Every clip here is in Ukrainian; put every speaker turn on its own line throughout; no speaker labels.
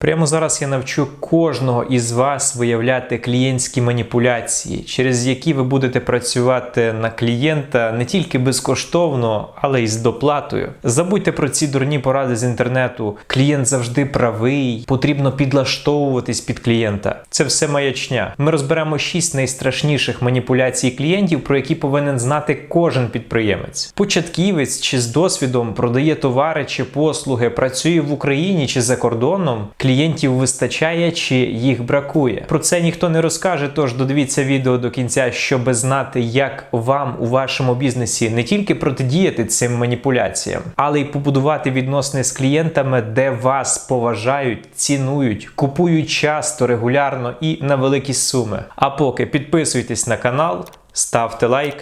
Прямо зараз я навчу кожного із вас виявляти клієнтські маніпуляції, через які ви будете працювати на клієнта не тільки безкоштовно, але й з доплатою. Забудьте про ці дурні поради з інтернету. Клієнт завжди правий, потрібно підлаштовуватись під клієнта. Це все маячня. Ми розберемо шість найстрашніших маніпуляцій клієнтів, про які повинен знати кожен підприємець. Початківець чи з досвідом продає товари чи послуги, працює в Україні чи за кордоном. Клієнтів вистачає чи їх бракує. Про це ніхто не розкаже, тож додивіться відео до кінця, щоб знати, як вам у вашому бізнесі не тільки протидіяти цим маніпуляціям, але й побудувати відносини з клієнтами, де вас поважають, цінують, купують часто, регулярно і на великі суми. А поки підписуйтесь на канал, ставте лайк.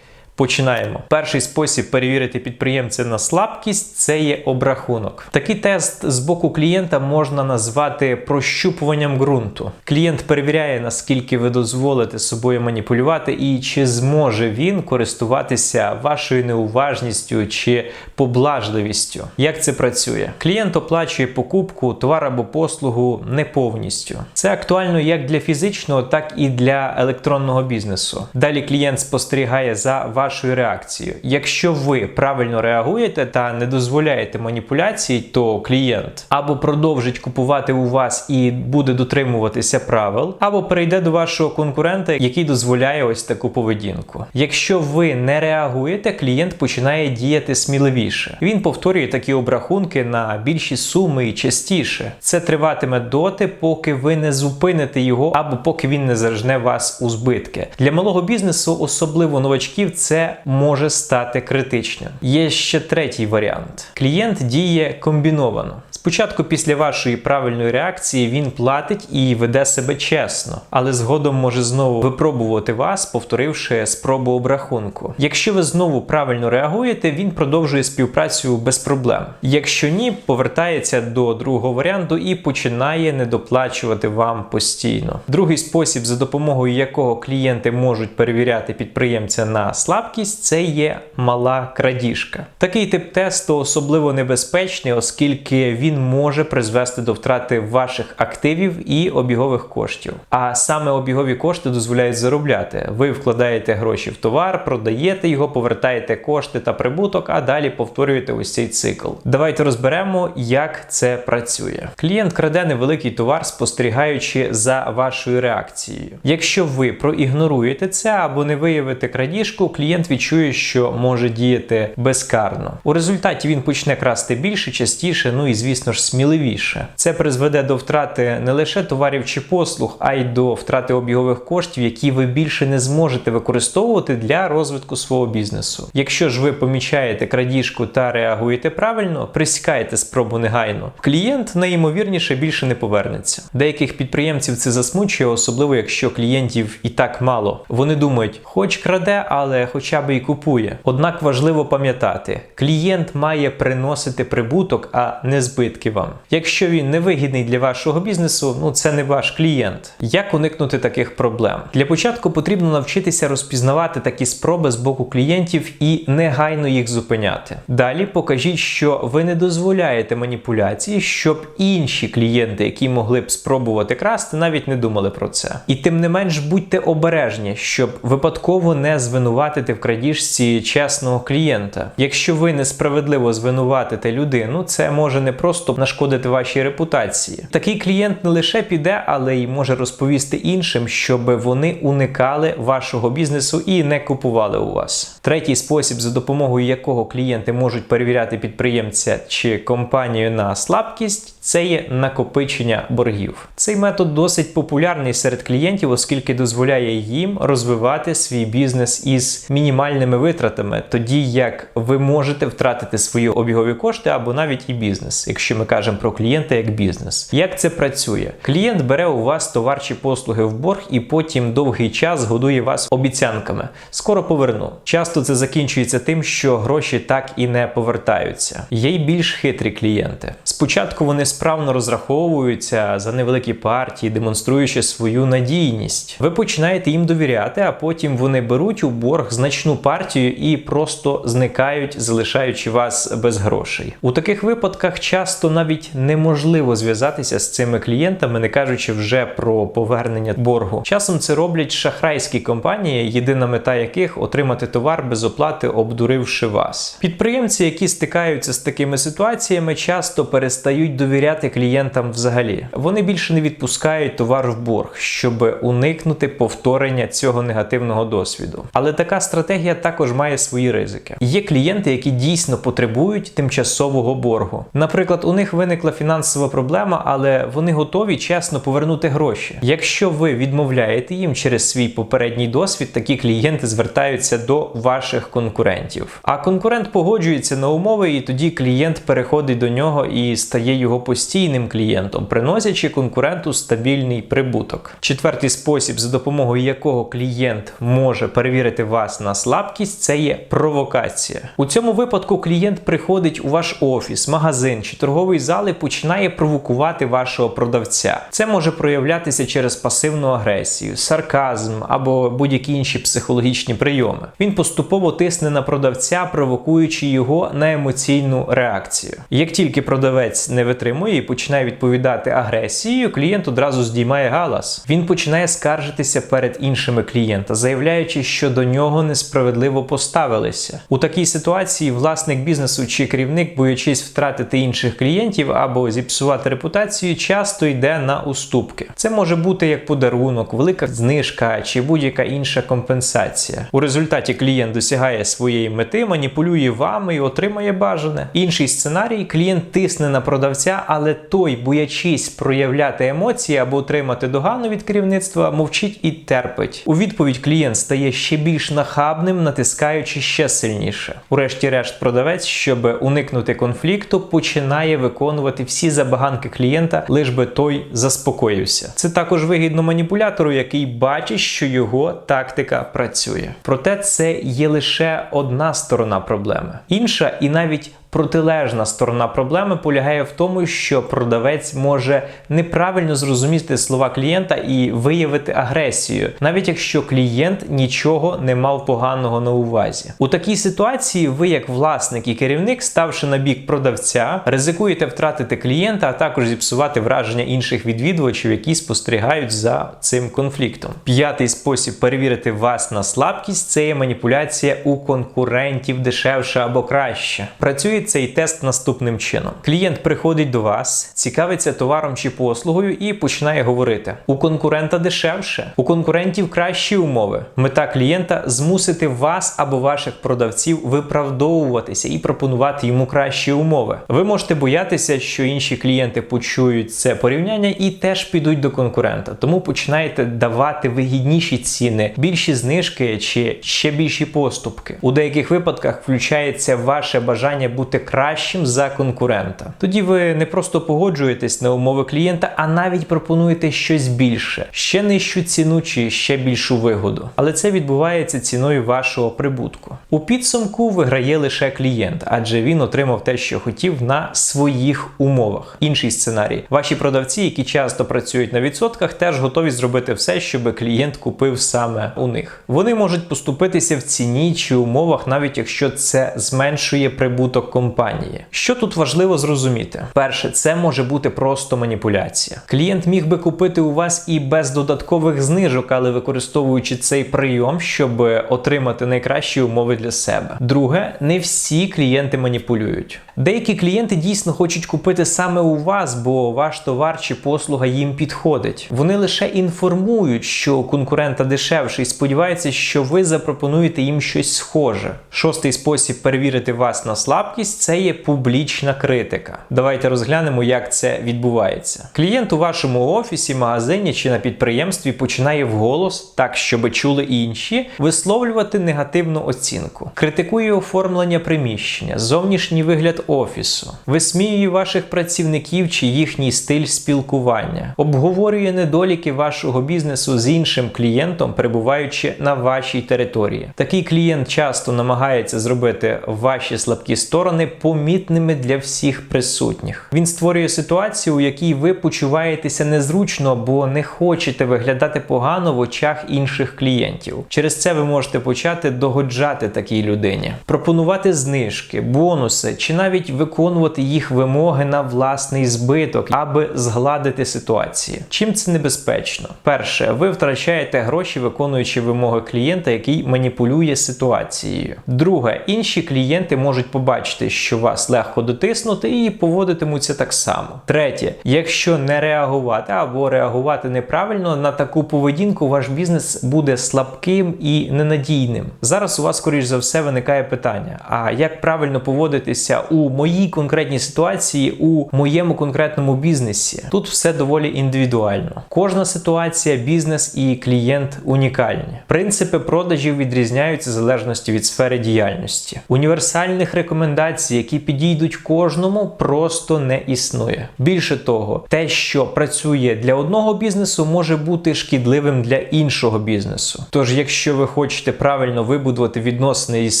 Починаємо. Перший спосіб перевірити підприємця на слабкість це є обрахунок. Такий тест з боку клієнта можна назвати прощупуванням ґрунту. Клієнт перевіряє, наскільки ви дозволите собою маніпулювати і чи зможе він користуватися вашою неуважністю чи поблажливістю. Як це працює? Клієнт оплачує покупку, товар або послугу не повністю. Це актуально як для фізичного, так і для електронного бізнесу. Далі клієнт спостерігає за вашою реакцією. Якщо ви правильно реагуєте та не дозволяєте маніпуляцій, то клієнт або продовжить купувати у вас і буде дотримуватися правил, або перейде до вашого конкурента, який дозволяє ось таку поведінку. Якщо ви не реагуєте, клієнт починає діяти сміливіше. Він повторює такі обрахунки на більші суми і частіше. Це триватиме доти, поки ви не зупините його, або поки він не зажне вас у збитки. Для малого бізнесу, особливо новачків, це може стати критичним. Є ще третій варіант: клієнт діє комбіновано. Спочатку, після вашої правильної реакції, він платить і веде себе чесно, але згодом може знову випробувати вас, повторивши спробу обрахунку. Якщо ви знову правильно реагуєте, він продовжує співпрацю без проблем. Якщо ні, повертається до другого варіанту і починає недоплачувати вам постійно. Другий спосіб, за допомогою якого клієнти можуть перевіряти підприємця на слабкість, це є мала крадіжка. Такий тип тесту особливо небезпечний, оскільки він може призвести до втрати ваших активів і обігових коштів. А саме обігові кошти дозволяють заробляти. Ви вкладаєте гроші в товар, продаєте його, повертаєте кошти та прибуток, а далі повторюєте ось цей цикл. Давайте розберемо, як це працює. Клієнт краде невеликий товар, спостерігаючи за вашою реакцією. Якщо ви проігноруєте це або не виявите крадіжку, клієнт відчує, що може діяти безкарно. У результаті він почне красти більше, частіше, ну і звісно ж сміливіше. Це призведе до втрати не лише товарів чи послуг, а й до втрати обігових коштів, які ви більше не зможете використовувати для розвитку свого бізнесу. Якщо ж ви помічаєте крадіжку та реагуєте правильно, присікаєте спробу негайно. Клієнт найімовірніше більше не повернеться. Деяких підприємців це засмучує, особливо якщо клієнтів і так мало. Вони думають, хоч краде, але хоча б і купує. Однак важливо пам'ятати, клієнт має приносити прибуток, а не збитки вам. Якщо він не вигідний для вашого бізнесу, ну це не ваш клієнт. Як уникнути таких проблем? Для початку потрібно навчитися розпізнавати такі спроби з боку клієнтів і негайно їх зупиняти. Далі покажіть, що ви не дозволяєте маніпуляції, щоб інші клієнти, які могли б спробувати красти, навіть не думали про це. І тим не менш будьте обережні, щоб випадково не звинуватити в крадіжці чесного клієнта. Якщо ви несправедливо звинуватите людину, це може не просто нашкодити вашій репутації. Такий клієнт не лише піде, але й може розповісти іншим, щоб вони уникали вашого бізнесу і не купували у вас. Третій спосіб, за допомогою якого клієнти можуть перевіряти підприємця чи компанію на слабкість. Це є накопичення боргів. Цей метод досить популярний серед клієнтів, оскільки дозволяє їм розвивати свій бізнес із мінімальними витратами, тоді як ви можете втратити свої обігові кошти або навіть і бізнес, якщо ми кажемо про клієнта як бізнес. Як це працює? Клієнт бере у вас товар чи послуги в борг і потім довгий час годує вас обіцянками. Скоро поверну. Часто це закінчується тим, що гроші так і не повертаються. Є й більш хитрі клієнти. Спочатку вони справно розраховуються за невеликі партії, демонструючи свою надійність. Ви починаєте їм довіряти, а потім вони беруть у борг значну партію і просто зникають, залишаючи вас без грошей. У таких випадках часто навіть неможливо зв'язатися з цими клієнтами, не кажучи вже про повернення боргу. Часом це роблять шахрайські компанії, єдина мета яких отримати товар без оплати, обдуривши вас. Підприємці, які стикаються з такими ситуаціями, часто перестають довіряти клієнтам взагалі. Вони більше не відпускають товар в борг, щоб уникнути повторення цього негативного досвіду. Але така стратегія також має свої ризики. Є клієнти, які дійсно потребують тимчасового боргу. Наприклад, у них виникла фінансова проблема, але вони готові чесно повернути гроші. Якщо ви відмовляєте їм через свій попередній досвід, такі клієнти звертаються до ваших конкурентів. А конкурент погоджується на умови, і тоді клієнт переходить до нього і стає його постійним клієнтом, приносячи конкуренту стабільний прибуток. Четвертий спосіб, за допомогою якого клієнт може перевірити вас на слабкість, це є провокація. У цьому випадку клієнт приходить у ваш офіс, магазин чи торговий зал і починає провокувати вашого продавця. Це може проявлятися через пасивну агресію, сарказм або будь-які інші психологічні прийоми. Він поступово тисне на продавця, провокуючи його на емоційну реакцію. Як тільки продавець не витримує і починає відповідати агресією, клієнт одразу здіймає галас. Він починає скаржитися перед іншими клієнта, заявляючи, що до нього несправедливо поставилися. У такій ситуації власник бізнесу чи керівник, боячись втратити інших клієнтів або зіпсувати репутацію, часто йде на уступки. Це може бути як подарунок, велика знижка чи будь-яка інша компенсація. У результаті клієнт досягає своєї мети, маніпулює вами і отримає бажане. Інший сценарій клієнт тисне на продавця, але той, боячись проявляти емоції або отримати догану від керівництва, мовчить і терпить. У відповідь клієнт стає ще більш нахабним, натискаючи ще сильніше. Урешті-решт, продавець, щоб уникнути конфлікту, починає виконувати всі забаганки клієнта, лиш би той заспокоївся. Це також вигідно маніпулятору, який бачить, що його тактика працює. Проте це є лише одна сторона проблеми. Інша і навіть Протилежна сторона проблеми полягає в тому, що продавець може неправильно зрозуміти слова клієнта і виявити агресію, навіть якщо клієнт нічого не мав поганого на увазі. У такій ситуації ви, як власник і керівник, ставши на бік продавця, ризикуєте втратити клієнта, а також зіпсувати враження інших відвідувачів, які спостерігають за цим конфліктом. П'ятий спосіб перевірити вас на слабкість це є маніпуляція у конкурентів дешевше або краще. Працює цей тест наступним чином: клієнт приходить до вас, цікавиться товаром чи послугою і починає говорити: у конкурента дешевше, у конкурентів кращі умови. Мета клієнта змусити вас або ваших продавців виправдовуватися і пропонувати йому кращі умови. Ви можете боятися, що інші клієнти почують це порівняння і теж підуть до конкурента, тому починаєте давати вигідніші ціни, більші знижки чи ще більші поступки. У деяких випадках включається ваше бажання бути бути кращим за конкурента. Тоді ви не просто погоджуєтесь на умови клієнта, а навіть пропонуєте щось більше, ще нижчу ціну чи ще більшу вигоду. Але це відбувається ціною вашого прибутку. У підсумку виграє лише клієнт, адже він отримав те, що хотів на своїх умовах. Інший сценарій: ваші продавці, які часто працюють на відсотках, теж готові зробити все, щоб клієнт купив саме у них. Вони можуть поступитися в ціні чи умовах, навіть якщо це зменшує прибуток компанії. Що тут важливо зрозуміти? Перше, це може бути просто маніпуляція. Клієнт міг би купити у вас і без додаткових знижок, але використовуючи цей прийом, щоб отримати найкращі умови для себе. Друге, не всі клієнти маніпулюють. Деякі клієнти дійсно хочуть купити саме у вас, бо ваш товар чи послуга їм підходить. Вони лише інформують, що конкурента дешевше, і сподіваються, що ви запропонуєте їм щось схоже. Шостий спосіб перевірити вас на слабкість це є публічна критика. Давайте розглянемо, як це відбувається. Клієнт у вашому офісі, магазині чи на підприємстві починає вголос, так щоб чули інші, висловлювати негативну оцінку, критикує оформлення приміщення, зовнішній вигляд офісу, висміює ваших працівників чи їхній стиль спілкування, обговорює недоліки вашого бізнесу з іншим клієнтом, перебуваючи на вашій території. Такий клієнт часто намагається зробити ваші слабкі сторони стане помітними для всіх присутніх. Він створює ситуацію, у якій ви почуваєтеся незручно, бо не хочете виглядати погано в очах інших клієнтів. Через це ви можете почати догоджати такій людині, пропонувати знижки, бонуси чи навіть виконувати їх вимоги на власний збиток, аби згладити ситуацію. Чим це небезпечно? Перше, ви втрачаєте гроші, виконуючи вимоги клієнта, який маніпулює ситуацією. Друге, інші клієнти можуть побачити, що вас легко дотиснути, і поводитимуться так само. Третє, якщо не реагувати або реагувати неправильно на таку поведінку, ваш бізнес буде слабким і ненадійним. Зараз у вас, скоріш за все, виникає питання: а як правильно поводитися у моїй конкретній ситуації, у моєму конкретному бізнесі? Тут все доволі індивідуально. Кожна ситуація, бізнес і клієнт унікальні. Принципи продажів відрізняються в залежності від сфери діяльності. Універсальних рекомендацій, які підійдуть кожному, просто не існує. Більше того, те, що працює для одного бізнесу, може бути шкідливим для іншого бізнесу. Тож, якщо ви хочете правильно вибудувати відносини із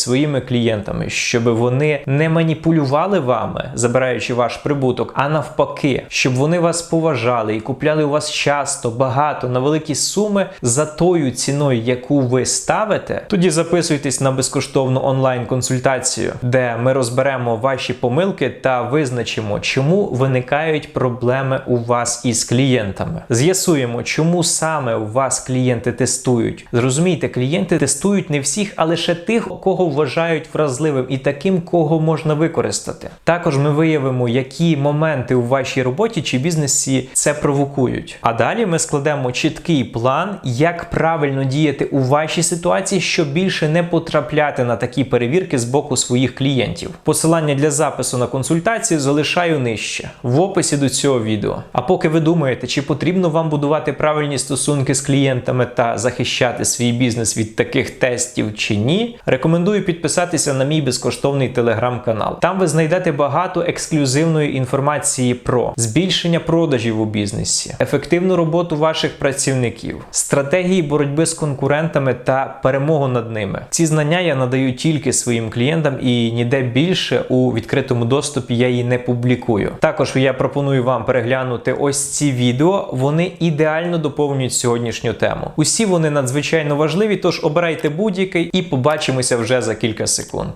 своїми клієнтами, щоб вони не маніпулювали вами, забираючи ваш прибуток, а навпаки, щоб вони вас поважали і купляли у вас часто, багато на великі суми за тою ціною, яку ви ставите, тоді записуйтесь на безкоштовну онлайн-консультацію, де ми розберемо ваші помилки та визначимо, чому виникають проблеми у вас із клієнтами. З'ясуємо, чому саме у вас клієнти тестують. Зрозумійте, клієнти тестують не всіх, а лише тих, кого вважають вразливим і таким, кого можна використати. Також ми виявимо, які моменти у вашій роботі чи бізнесі це провокують. А далі ми складемо чіткий план, як правильно діяти у вашій ситуації, щоб більше не потрапляти на такі перевірки з боку своїх клієнтів. Посилання для запису на консультацію залишаю нижче в описі до цього відео. А поки ви думаєте, чи потрібно вам будувати правильні стосунки з клієнтами та захищати свій бізнес від таких тестів чи ні, рекомендую підписатися на мій безкоштовний телеграм-канал. Там ви знайдете багато ексклюзивної інформації про збільшення продажів у бізнесі, ефективну роботу ваших працівників, стратегії боротьби з конкурентами та перемогу над ними. Ці знання я надаю тільки своїм клієнтам і ніде більше у відкритому доступі я її не публікую. Також я пропоную вам переглянути ось ці відео. Вони ідеально доповнюють сьогоднішню тему. Усі вони надзвичайно важливі, тож обирайте будь-який і побачимося вже за кілька секунд.